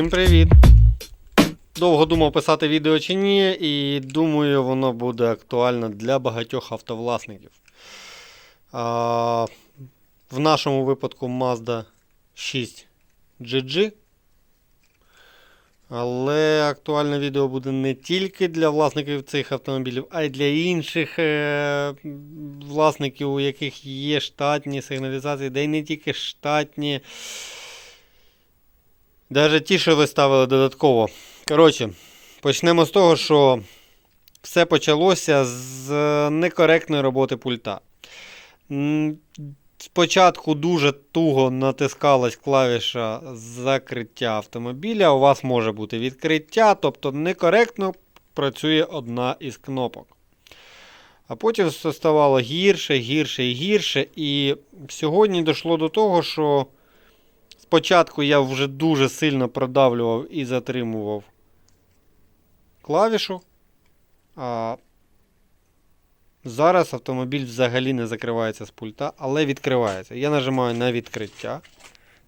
Всім привіт! Довго думав писати відео чи ні, і думаю, воно буде актуально для багатьох автовласників. А, в нашому випадку Mazda 6 GG. Але актуальне відео буде не тільки для власників цих автомобілів, а й для інших е- власників, у яких є штатні сигналізації, де й не тільки штатні. Навіть ті, що ви ставили додатково. Коротше, почнемо з того, що все почалося з некоректної роботи пульта. Спочатку дуже туго натискалась клавіша закриття автомобіля. У вас може бути відкриття, тобто некоректно працює одна із кнопок. А потім все ставало гірше, гірше і гірше. І сьогодні дійшло до того, що спочатку я вже дуже сильно продавлював і затримував клавішу. А зараз автомобіль взагалі не закривається з пульта, але відкривається. Я нажимаю на відкриття.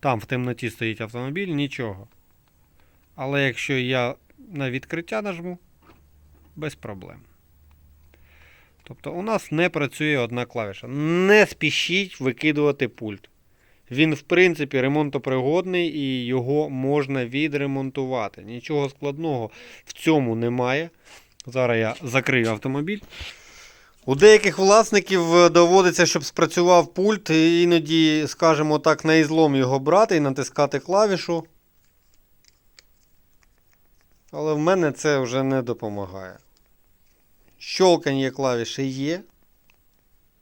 Там в темноті стоїть автомобіль, нічого. Але якщо я на відкриття нажму, без проблем. Тобто у нас не працює одна клавіша. Не спішіть викидувати пульт. Він, в принципі, ремонтопригодний і його можна відремонтувати. Нічого складного в цьому немає. Зараз я закрию автомобіль. У деяких власників е, доводиться, щоб спрацював пульт, і іноді, скажімо так, на ізлом його брати і натискати клавішу. Але в мене це вже не допомагає. Щолкання клавіші є.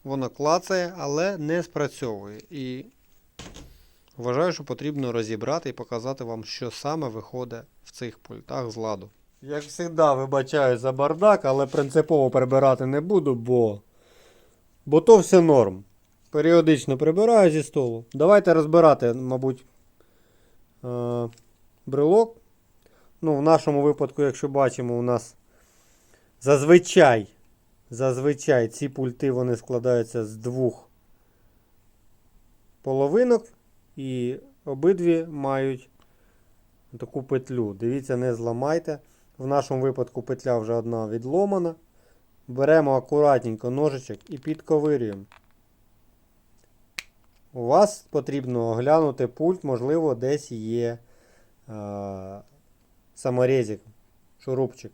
Воно клацає, але не спрацьовує. І вважаю, що потрібно розібрати і показати вам, що саме виходить в цих пультах з ладу. Як завжди, вибачаю за бардак, але принципово прибирати не буду, бо. Бо то все норм. Періодично прибираю зі столу. Давайте розбирати, мабуть, е- брелок. Ну, в нашому випадку, якщо бачимо, у нас зазвичай, зазвичай ці пульти вони складаються з двох половинок. І обидві мають таку петлю. Дивіться, не зламайте. В нашому випадку петля вже одна відломана. Беремо акуратненько ножичок і підковирюємо. У вас потрібно оглянути пульт, можливо, десь є е, саморезик, шурупчик.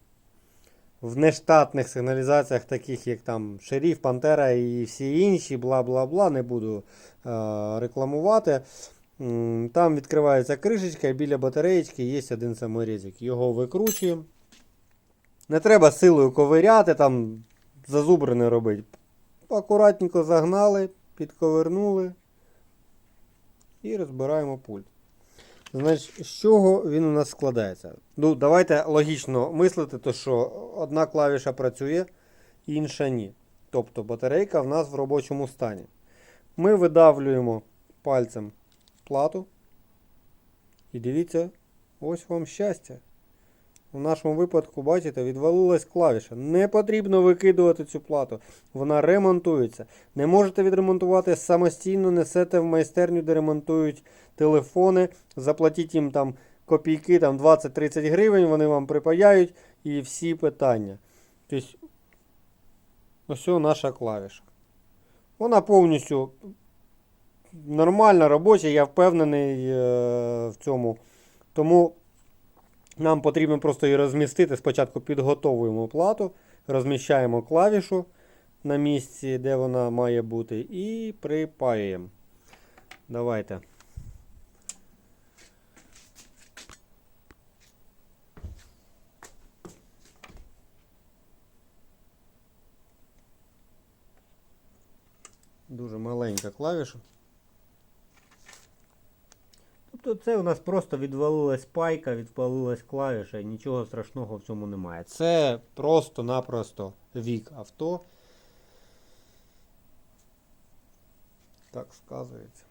В нештатних сигналізаціях, таких як там Шеріф, Пантера і всі інші, бла бла бла, не буду е, рекламувати. Там відкривається кришечка і біля батареєчки є один саморізик. Його викручуємо. Не треба силою ковиряти, там зазубри робити. Акуратненько загнали, підковернули і розбираємо пульт. Значить, з чого він у нас складається? Ну, давайте логічно мислити, то що одна клавіша працює, інша ні. Тобто батарейка в нас в робочому стані. Ми видавлюємо пальцем плату. І дивіться, ось вам щастя. У нашому випадку, бачите, відвалилась клавіша. Не потрібно викидувати цю плату. Вона ремонтується. Не можете відремонтувати самостійно, несете в майстерню, де ремонтують телефони. Заплатіть їм там копійки, там 20-30 гривень, вони вам припаяють і всі питання. Тобто, ось наша клавіша. Вона повністю нормальна, робоча, я впевнений е, в цьому. Тому нам потрібно просто її розмістити. Спочатку підготовуємо плату, розміщаємо клавішу на місці, де вона має бути, і припаюємо. Давайте. Дуже маленька клавіша. Тобто це у нас просто відвалилась пайка, відвалилась клавіша і нічого страшного в цьому немає. Це просто-напросто вік авто. Так сказується.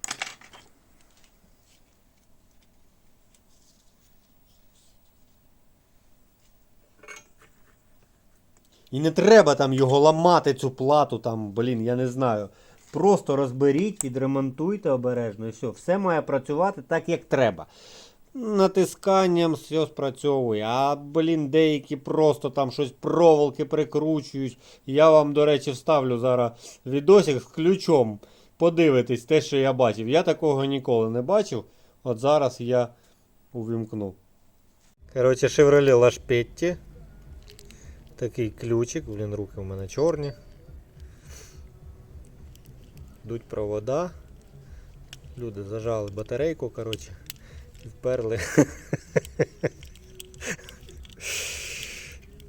І не треба там його ламати, цю плату, там, блін, я не знаю. Просто розберіть, відремонтуйте обережно і все. Все має працювати так, як треба. натисканням все спрацьовує. А, блін, деякі просто там щось проволоки прикручують. Я вам, до речі, вставлю зараз відосик з ключом. Подивитись те, що я бачив. Я такого ніколи не бачив. От зараз я увімкну. Коротше, Chevrolet Лашпетті. Такий ключик, блін, руки у мене чорні. Йдуть провода. Люди зажали батарейку, коротше, і вперли.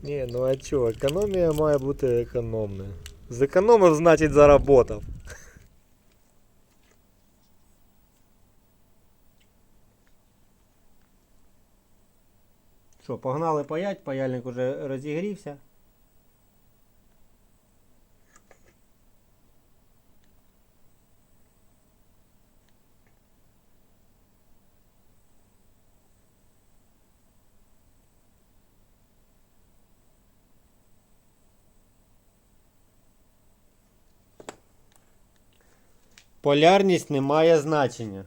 Ні, ну а чо, економія має бути економною. Зекономив, значить заработав. Що, погнали паять, паяльник уже розігрівся. Полярність не має значення.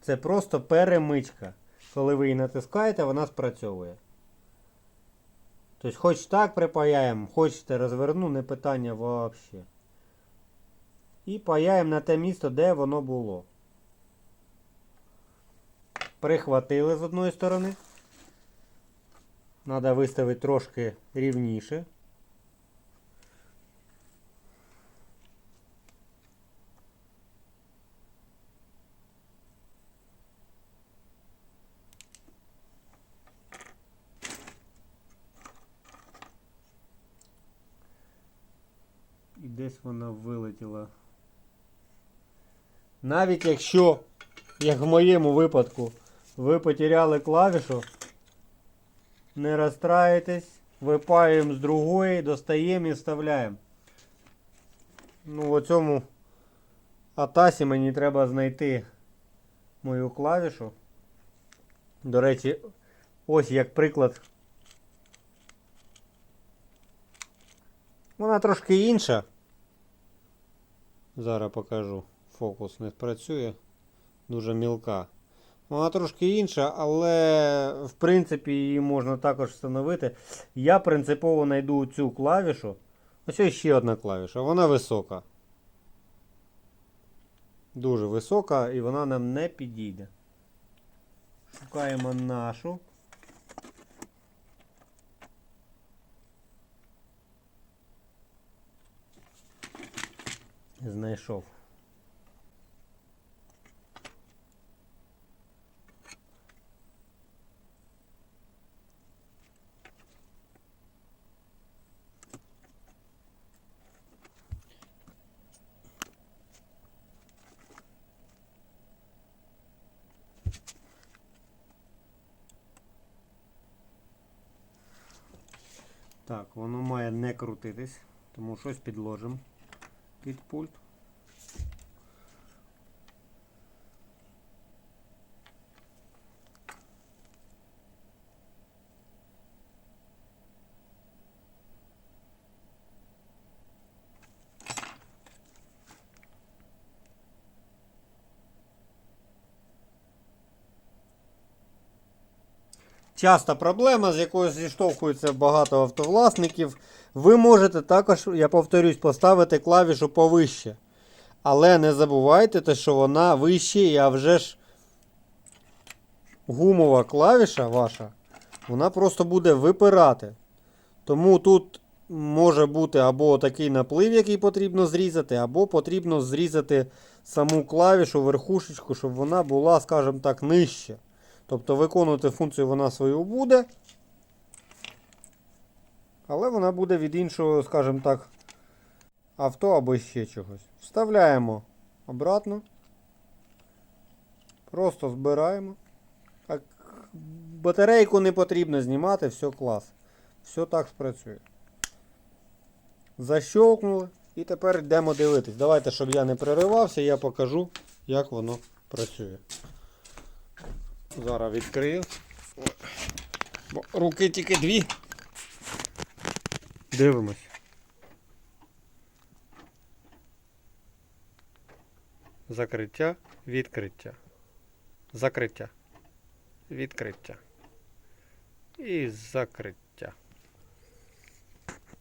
Це просто перемичка. Коли ви її натискаєте, вона спрацьовує. Тобто, хоч так припаяємо, хочете розверну, не питання взагалі. І паяємо на те місце, де воно було. Прихватили з одної сторони. Треба виставити трошки рівніше. І десь вона вилетіла. Навіть якщо, як в моєму випадку, ви потеряли клавішу, не розстраюйтесь, випаюємо з другої, достаємо і вставляємо. Ну, в цьому атасі мені треба знайти мою клавішу. До речі, ось як приклад. Вона трошки інша. Зараз покажу. Фокус не спрацює. Дуже мілка. Вона трошки інша, але в принципі її можна також встановити. Я принципово знайду цю клавішу. Ось ще одна клавіша. Вона висока. Дуже висока і вона нам не підійде. Шукаємо нашу. Знайшов. Так, воно має не крутитись, тому щось підложимо під пульт. Часта проблема, з якою зіштовхується багато автовласників. Ви можете також, я повторюсь, поставити клавішу повище. Але не забувайте, те, що вона вище, а вже ж гумова клавіша ваша, вона просто буде випирати. Тому тут може бути або такий наплив, який потрібно зрізати, або потрібно зрізати саму клавішу, верхушечку, щоб вона була, скажімо так, нижче. Тобто виконувати функцію вона свою буде. Але вона буде від іншого, скажімо так, авто або ще чогось. Вставляємо обратно. Просто збираємо. Батарейку не потрібно знімати, все клас. Все так спрацює. Защелкнули. І тепер йдемо дивитись. Давайте, щоб я не переривався, я покажу, як воно працює. Зараз відкрию. Бо руки тільки дві. Дивимось. Закриття, відкриття. Закриття. відкриття. І закриття.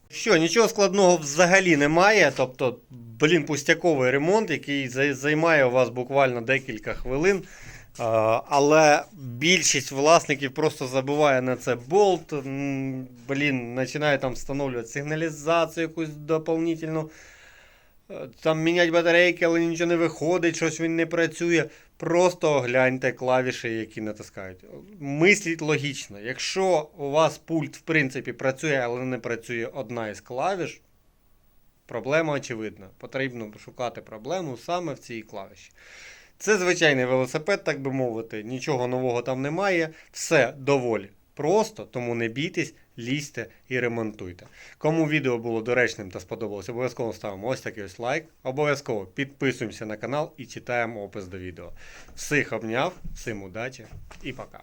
Що, нічого складного взагалі немає. Тобто, блін, пустяковий ремонт, який займає у вас буквально декілька хвилин. А, Але більшість власників просто забуває на це болт. Блін, починає там встановлювати сигналізацію якусь дополнительну. Е, Там міняти батарейки, але нічого не виходить, щось він не працює. Просто огляньте клавіші, які натискають. Мисліть логічно. Якщо у вас пульт, в принципі, працює, але не працює одна із клавіш, проблема очевидна. Потрібно шукати проблему саме в цій клавіші. Це звичайний велосипед, так би мовити, нічого нового там немає. Все доволі просто, тому не бійтесь, лізьте і ремонтуйте. Кому відео було доречним та сподобалось, обов'язково ставимо ось такий ось лайк. Обов'язково підписуємося на канал і читаємо опис до відео. Всіх обняв, всім удачі і пока.